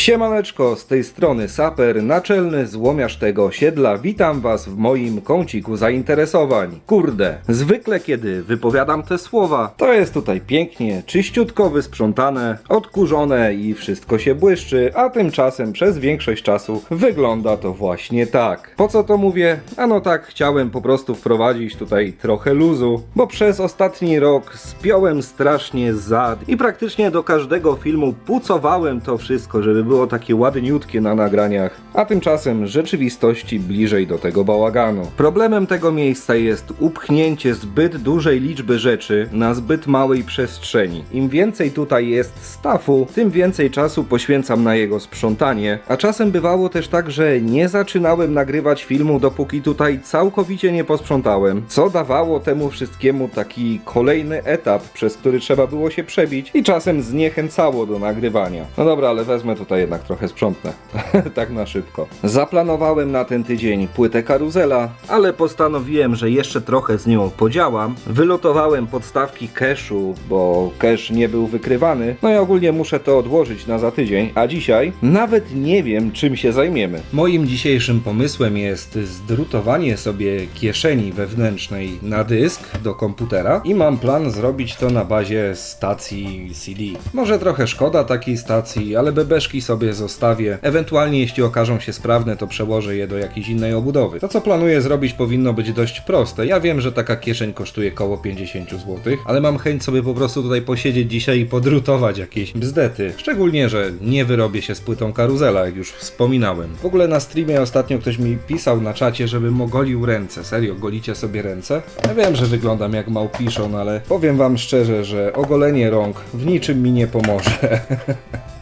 Siemaneczko, z tej strony Saper, naczelny złomiarz tego osiedla. Witam was w moim kąciku zainteresowań. Kurde, zwykle kiedy wypowiadam te słowa, to jest tutaj pięknie, czyściutko wysprzątane, odkurzone i wszystko się błyszczy, a tymczasem przez większość czasu wygląda to właśnie tak. Po co to mówię? Ano tak, chciałem po prostu wprowadzić tutaj trochę luzu, bo przez ostatni rok spiąłem strasznie zad i praktycznie do każdego filmu pucowałem to wszystko, żeby było takie ładniutkie na nagraniach, a tymczasem rzeczywistości bliżej do tego bałaganu. Problemem tego miejsca jest upchnięcie zbyt dużej liczby rzeczy na zbyt małej przestrzeni. Im więcej tutaj jest stafu, tym więcej czasu poświęcam na jego sprzątanie, a czasem bywało też tak, że nie zaczynałem nagrywać filmu, dopóki tutaj całkowicie nie posprzątałem, co dawało temu wszystkiemu taki kolejny etap, przez który trzeba było się przebić i czasem zniechęcało do nagrywania. No dobra, ale wezmę tutaj jednak trochę sprzątnę. tak na szybko. Zaplanowałem na ten tydzień płytę karuzela, ale postanowiłem, że jeszcze trochę z nią podziałam. Wylotowałem podstawki cache'u, bo cache nie był wykrywany. No i ogólnie muszę to odłożyć na za tydzień, a dzisiaj nawet nie wiem czym się zajmiemy. Moim dzisiejszym pomysłem jest zdrutowanie sobie kieszeni wewnętrznej na dysk do komputera i mam plan zrobić to na bazie stacji CD. Może trochę szkoda takiej stacji, ale bebeszki sobie zostawię. Ewentualnie jeśli okażą się sprawne, to przełożę je do jakiejś innej obudowy. To co planuję zrobić powinno być dość proste. Ja wiem, że taka kieszeń kosztuje około 50 zł, ale mam chęć sobie po prostu tutaj posiedzieć dzisiaj i podrutować jakieś bzdety. Szczególnie, że nie wyrobię się z płytą karuzela, jak już wspominałem. W ogóle na streamie ostatnio ktoś mi pisał na czacie, żebym ogolił ręce. Serio, golicie sobie ręce? Ja wiem, że wyglądam jak małpiszon, ale powiem wam szczerze, że ogolenie rąk w niczym mi nie pomoże.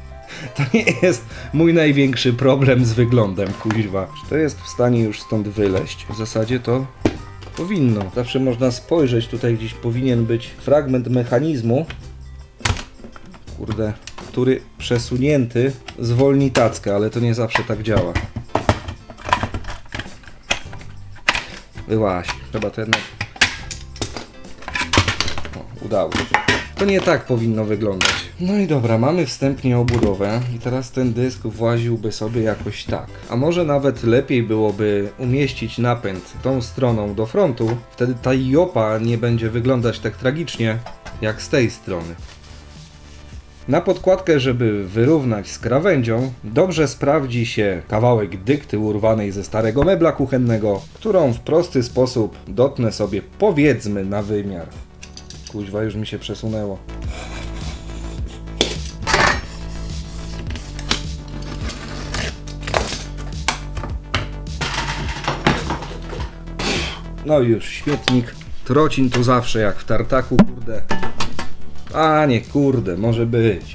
To nie jest mój największy problem z wyglądem, kuźwa. Czy to jest w stanie już stąd wyleść? W zasadzie to powinno. Zawsze można spojrzeć, tutaj gdzieś powinien być fragment mechanizmu. Kurde, który przesunięty zwolni tackę, ale to nie zawsze tak działa. Wyłaś, trzeba to jednak... O, udało się. To nie tak powinno wyglądać. No i dobra, mamy wstępnie obudowę i teraz ten dysk właziłby sobie jakoś tak. A może nawet lepiej byłoby umieścić napęd tą stroną do frontu, wtedy ta jopa nie będzie wyglądać tak tragicznie jak z tej strony. Na podkładkę, żeby wyrównać z krawędzią, dobrze sprawdzi się kawałek dykty urwanej ze starego mebla kuchennego, którą w prosty sposób dotnę sobie powiedzmy na wymiar. Kuźwa, już mi się przesunęło. No już, świetnik. Trocin tu zawsze jak w tartaku, kurde. A nie, kurde, może być.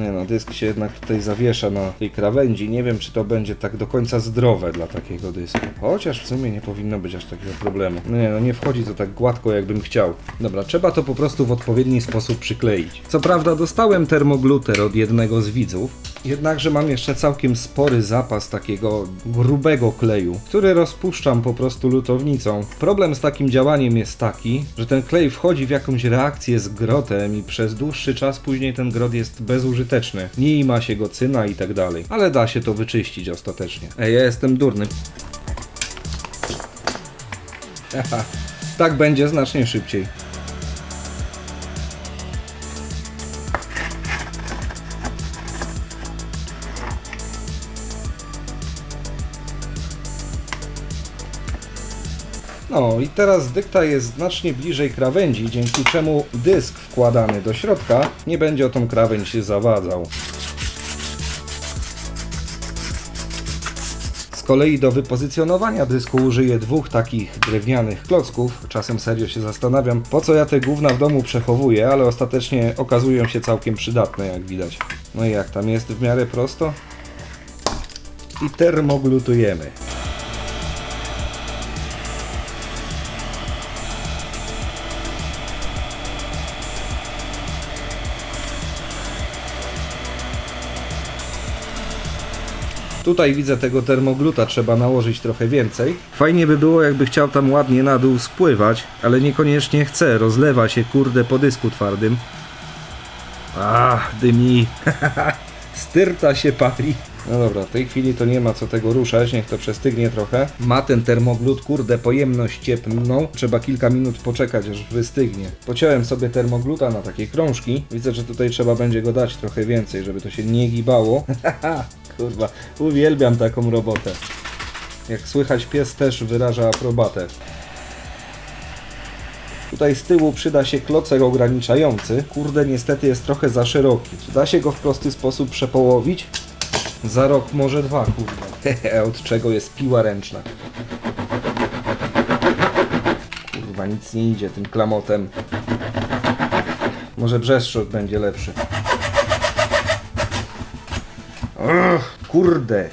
Nie no, dysk się jednak tutaj zawiesza na tej krawędzi. Nie wiem, czy to będzie tak do końca zdrowe dla takiego dysku. Chociaż w sumie nie powinno być aż takiego problemu. No nie no, nie wchodzi to tak gładko, jakbym chciał. Dobra, trzeba to po prostu w odpowiedni sposób przykleić. Co prawda dostałem termogluter od jednego z widzów, jednakże mam jeszcze całkiem spory zapas takiego grubego kleju, który rozpuszczam po prostu lutownicą. Problem z takim działaniem jest taki, że ten klej wchodzi w jakąś reakcję z grotem i przez dłuższy czas później ten grot jest bezużyteczny. Nie ma się go cyna i tak dalej. Ale da się to wyczyścić ostatecznie. Ej, ja jestem durny. Aha, tak będzie znacznie szybciej. No i teraz dykta jest znacznie bliżej krawędzi, dzięki czemu dysk wkładany do środka nie będzie o tą krawędź się zawadzał. Z kolei do wypozycjonowania dysku użyję dwóch takich drewnianych klocków. Czasem serio się zastanawiam, po co ja te gówna w domu przechowuję, ale ostatecznie okazują się całkiem przydatne, jak widać. No i jak tam jest w miarę prosto? I termoglutujemy. Tutaj widzę tego termogluta trzeba nałożyć trochę więcej. Fajnie by było jakby chciał tam ładnie na dół spływać, ale niekoniecznie chce, rozlewa się kurde po dysku twardym. Ach, dymi. Styrta się pali. No dobra, w tej chwili to nie ma co tego ruszać, niech to przestygnie trochę. Ma ten termoglut, kurde, pojemność ciepną. Trzeba kilka minut poczekać, aż wystygnie. Pociąłem sobie termogluta na takie krążki. Widzę, że tutaj trzeba będzie go dać trochę więcej, żeby to się nie gibało. Kurwa, uwielbiam taką robotę. Jak słychać, pies też wyraża aprobatę. Tutaj z tyłu przyda się klocek ograniczający. Kurde, niestety jest trochę za szeroki. Da się go w prosty sposób przepołowić? Za rok, może dwa, kurde. Hehe, od czego jest piła ręczna. Kurwa, nic nie idzie tym klamotem. Może brzeszczot będzie lepszy. Kurde.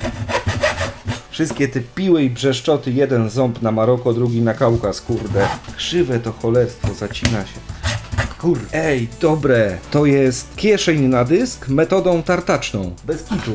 Wszystkie te piły i brzeszczoty, jeden ząb na Maroko, drugi na Kaukaz, kurde. Krzywe to cholerstwo, zacina się. Kur... Ej, dobre. To jest kieszeń na dysk metodą tartaczną. Bez kitu.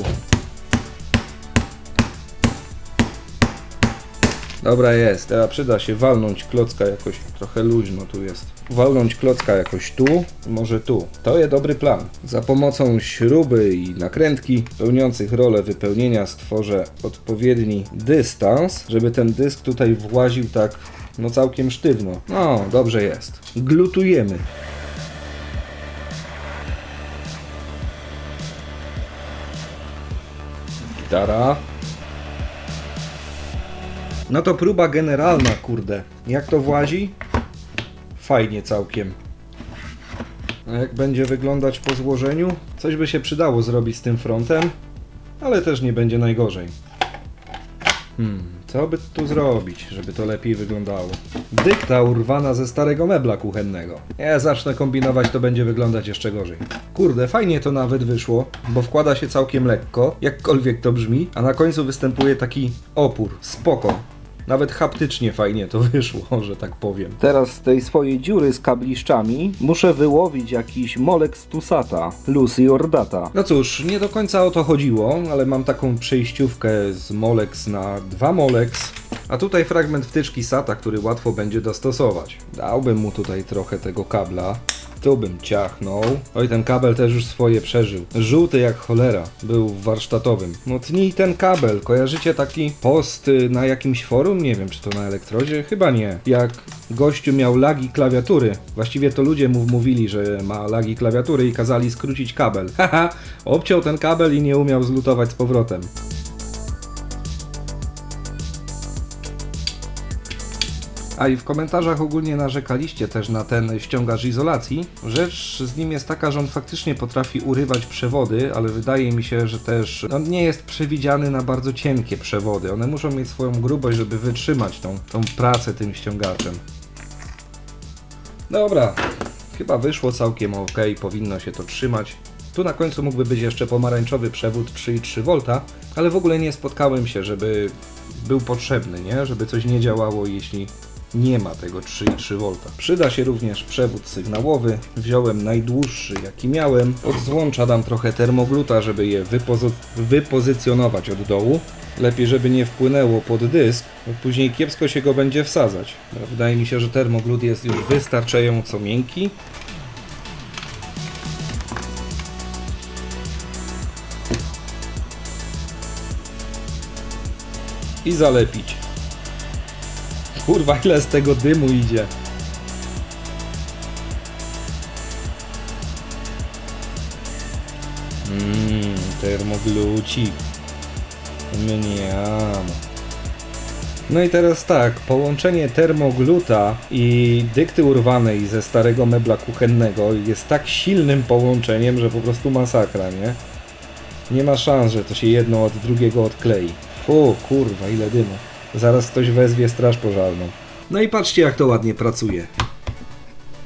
Dobra jest, teraz przyda się walnąć klocka jakoś, trochę luźno tu jest. Walnąć klocka jakoś tu, może tu. To jest dobry plan. Za pomocą śruby i nakrętki pełniących rolę wypełnienia stworzę odpowiedni dystans, żeby ten dysk tutaj właził tak no całkiem sztywno. No, dobrze jest. Glutujemy. Gitara. No to próba generalna, kurde. Jak to włazi? Fajnie całkiem. A jak będzie wyglądać po złożeniu? Coś by się przydało zrobić z tym frontem, ale też nie będzie najgorzej. Hmm, co by tu zrobić, żeby to lepiej wyglądało? Dykta urwana ze starego mebla kuchennego. Ja zacznę kombinować, to będzie wyglądać jeszcze gorzej. Kurde, fajnie to nawet wyszło, bo wkłada się całkiem lekko, jakkolwiek to brzmi, a na końcu występuje taki opór. Spoko. Nawet haptycznie fajnie to wyszło, że tak powiem. Teraz z tej swojej dziury z kabliszczami muszę wyłowić jakiś molek z Tusata, Lucy Ordata. No cóż, nie do końca o to chodziło, ale mam taką przejściówkę z Molex na dwa Molex. A tutaj fragment wtyczki SATA, który łatwo będzie dostosować. Dałbym mu tutaj trochę tego kabla. Tu bym ciachnął. Oj, ten kabel też już swoje przeżył. Żółty jak cholera. Był w warsztatowym. No tnij ten kabel. Kojarzycie taki post y, na jakimś forum? Nie wiem, czy to na elektrodzie? Chyba nie. Jak gościu miał lagi klawiatury. Właściwie to ludzie mu mówili, że ma lagi klawiatury i kazali skrócić kabel. Haha, obciął ten kabel i nie umiał zlutować z powrotem. A i w komentarzach ogólnie narzekaliście też na ten ściągacz izolacji. Rzecz z nim jest taka, że on faktycznie potrafi urywać przewody, ale wydaje mi się, że też on nie jest przewidziany na bardzo cienkie przewody. One muszą mieć swoją grubość, żeby wytrzymać tą, tą pracę tym ściągaczem. Dobra, chyba wyszło całkiem ok, powinno się to trzymać. Tu na końcu mógłby być jeszcze pomarańczowy przewód 3,3 V, ale w ogóle nie spotkałem się, żeby był potrzebny, nie? Żeby coś nie działało, jeśli nie ma tego 3,3 V. Przyda się również przewód sygnałowy. Wziąłem najdłuższy jaki miałem. Od złącza dam trochę termogluta, żeby je wypozy wypozycjonować od dołu. Lepiej, żeby nie wpłynęło pod dysk, bo później kiepsko się go będzie wsadzać. Wydaje mi się, że termoglut jest już wystarczająco miękki. I zalepić. Kurwa, ile z tego dymu idzie. Mmm, termoglucik. Mniam. No i teraz tak, połączenie termogluta i dykty urwanej ze starego mebla kuchennego jest tak silnym połączeniem, że po prostu masakra, nie? Nie ma szans, że to się jedno od drugiego odklei. O kurwa, ile dymu. Zaraz ktoś wezwie straż pożarną. No i patrzcie jak to ładnie pracuje.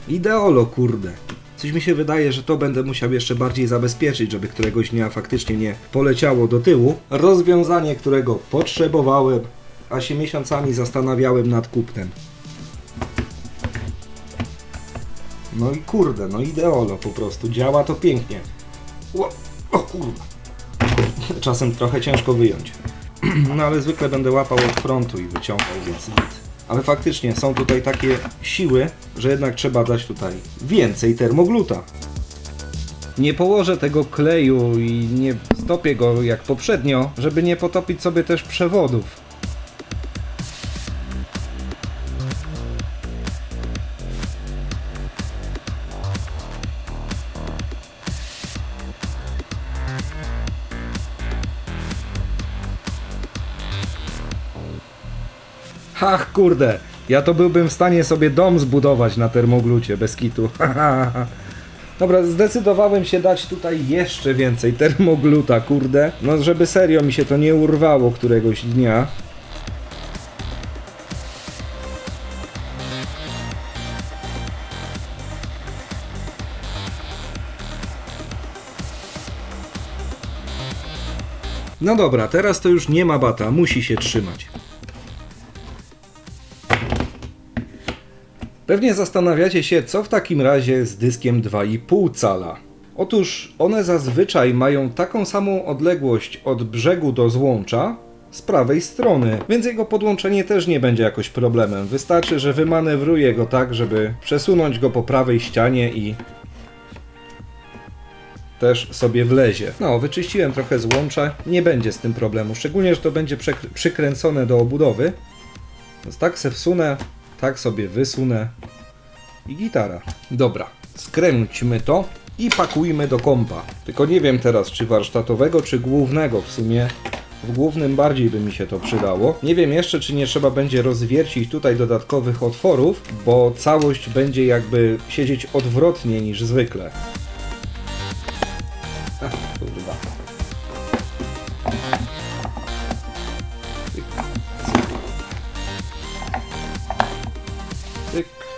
Ideolo, kurde. Coś mi się wydaje, że to będę musiał jeszcze bardziej zabezpieczyć, żeby któregoś dnia faktycznie nie poleciało do tyłu. Rozwiązanie, którego potrzebowałem, a się miesiącami zastanawiałem nad kupnem. No i kurde, no ideolo po prostu. Działa to pięknie. O, o. Czasem trochę ciężko wyjąć. No ale zwykle będę łapał od frontu i wyciągał, więc. Ale faktycznie są tutaj takie siły, że jednak trzeba dać tutaj więcej termogluta. Nie położę tego kleju i nie stopię go jak poprzednio, żeby nie potopić sobie też przewodów. Ach, kurde, ja to byłbym w stanie sobie dom zbudować na termoglucie bez kitu. Dobra, zdecydowałem się dać tutaj jeszcze więcej termogluta, kurde. No, żeby serio mi się to nie urwało któregoś dnia. No dobra, teraz to już nie ma bata, musi się trzymać. Pewnie zastanawiacie się, co w takim razie z dyskiem 2,5 cala. Otóż one zazwyczaj mają taką samą odległość od brzegu do złącza z prawej strony, więc jego podłączenie też nie będzie jakoś problemem. Wystarczy, że wymanewruję go tak, żeby przesunąć go po prawej ścianie i też sobie wlezie. No, wyczyściłem trochę złącza, nie będzie z tym problemu, szczególnie, że to będzie przykręcone do obudowy. Więc tak se wsunę, tak sobie wysunę i gitara. Dobra, skręćmy to i pakujmy do kompa. Tylko nie wiem teraz, czy warsztatowego, czy głównego w sumie. W głównym bardziej by mi się to przydało. Nie wiem jeszcze, czy nie trzeba będzie rozwiercić tutaj dodatkowych otworów, bo całość będzie jakby siedzieć odwrotnie niż zwykle. Cyk.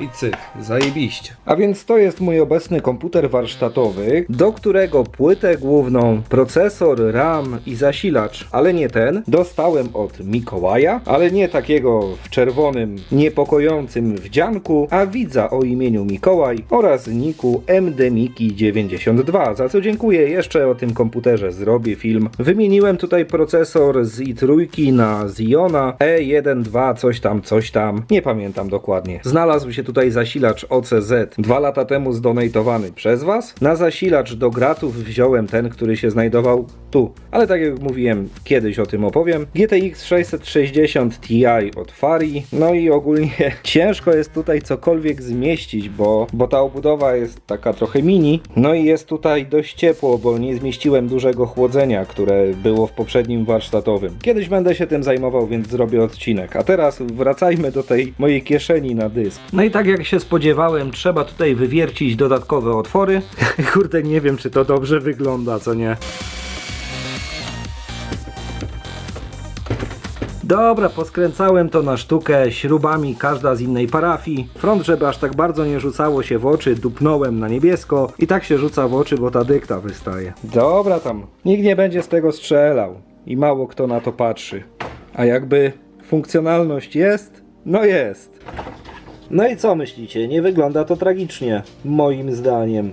I cyk, zajebiście. A więc to jest mój obecny komputer warsztatowy, do którego płytę główną, procesor, RAM i zasilacz, ale nie ten, dostałem od Mikołaja, ale nie takiego w czerwonym, niepokojącym wdzianku, a widza o imieniu Mikołaj oraz niku MDMiki92, za co dziękuję jeszcze o tym komputerze, zrobię film. Wymieniłem tutaj procesor z i3 na Ziona E12 coś tam, coś tam, nie pamiętam dokładnie. Znalazł się tutaj zasilacz OCZ, dwa lata temu zdonatowany przez Was. Na zasilacz do gratów wziąłem ten, który się znajdował tu. Ale tak jak mówiłem, kiedyś o tym opowiem. GTX 660 Ti od Fari. No i ogólnie ciężko jest tutaj cokolwiek zmieścić, bo, bo ta obudowa jest taka trochę mini. No i jest tutaj dość ciepło, bo nie zmieściłem dużego chłodzenia, które było w poprzednim warsztatowym. Kiedyś będę się tym zajmował, więc zrobię odcinek. A teraz wracajmy do tej mojej kieszeni na dysk. No i tak jak się spodziewałem, trzeba tutaj wywiercić dodatkowe otwory. Kurde, nie wiem czy to dobrze wygląda, co nie. Dobra, poskręcałem to na sztukę śrubami, każda z innej parafii. Front, żeby aż tak bardzo nie rzucało się w oczy, dupnąłem na niebiesko i tak się rzuca w oczy, bo ta dykta wystaje. Dobra tam, nikt nie będzie z tego strzelał i mało kto na to patrzy. A jakby funkcjonalność jest? No jest. No i co myślicie? Nie wygląda to tragicznie, moim zdaniem.